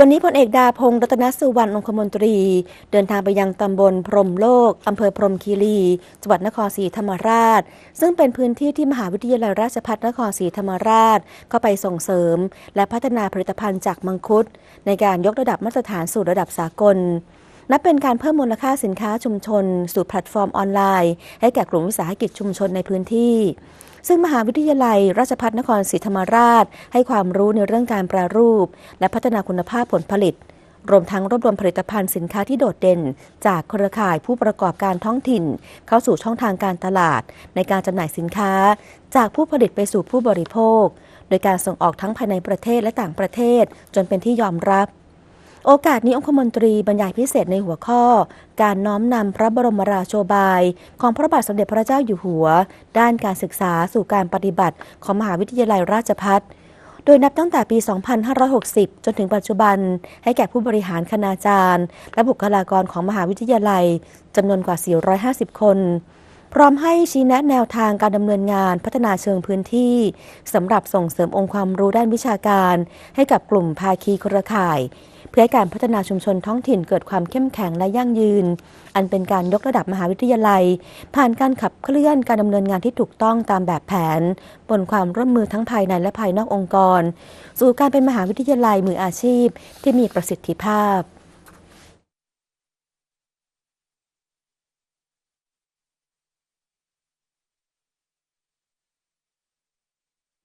วันนี้พลเอกดาพงศ์รัตนสุวรรณองคมนตรี เดินทางไปยังตำบลพรมโลก อำเภอพรมคีรีจังหวัดนครศรีธรรมราช ซึ่งเป็นพื้นที่ที่มหาวิทยาลัยราชภัฏนครศรีธรรมราชเข้าไปส่งเสริม และพัฒนาผลิตภัณฑ์จากมังคุด ในการยกระดับมาตรฐานสู่ระดับสากลนับเป็นการเพิ่มมูลค่าสินค้าชุมชน สู่แพลตฟอร์มออนไลน์ ให้แก่กลุ่มวิสาหกิจชุมชนในพื้นที่ ซึ่งมหาวิทยาลัย ราชภัฏนครศรีธรรมราช ให้ความรู้ในเรื่องการแปรรูป และพัฒนาคุณภาพผลผลิต รวมทั้งรวบรวมผลิตภัณฑ์สินค้าที่โดดเด่น จากเครือข่ายผู้ประกอบการท้องถิ่น เข้าสู่ช่องทางการตลาด ในการจำหน่ายสินค้า จากผู้ผลิตไปสู่ผู้บริโภค โดยการส่งออกทั้งภายในประเทศและต่างประเทศ จนเป็นที่ยอมรับ โอกาสนี้องคมนตรีบรรยายพิเศษในหัวข้อ การน้อมนำพระบรมราโชบาย ของพระบาทสมเด็จพระเจ้าอยู่หัว ด้านการศึกษาสู่การปฏิบัติของมหาวิทยาลัยราชภัฏโดยนับตั้งแต่ปี 2560 จนถึงปัจจุบัน ให้แก่ผู้บริหารคณาจารย์ และบุคลากรของมหาวิทยาลัยจำนวนกว่า 450 คน พร้อมให้ชี้แนะแนวทางการดำเนินงานพัฒนาเชิงพื้นที่สำหรับส่งเสริมองค์ความรู้ด้านวิชาการ ให้กับกลุ่มภาคีเครือข่าย เพื่อให้การพัฒนาชุมชนท้องถิ่นเกิดความเข้มแข็งและยั่งยืน อันเป็นการยกระดับมหาวิทยาลัย ผ่านการขับเคลื่อนการดำเนินงานที่ถูกต้องตามแบบแผน บนความร่วมมือทั้งภายในและภายนอกองค์กร สู่การเป็นมหาวิทยาลัยมืออาชีพที่มีประสิทธิภาพ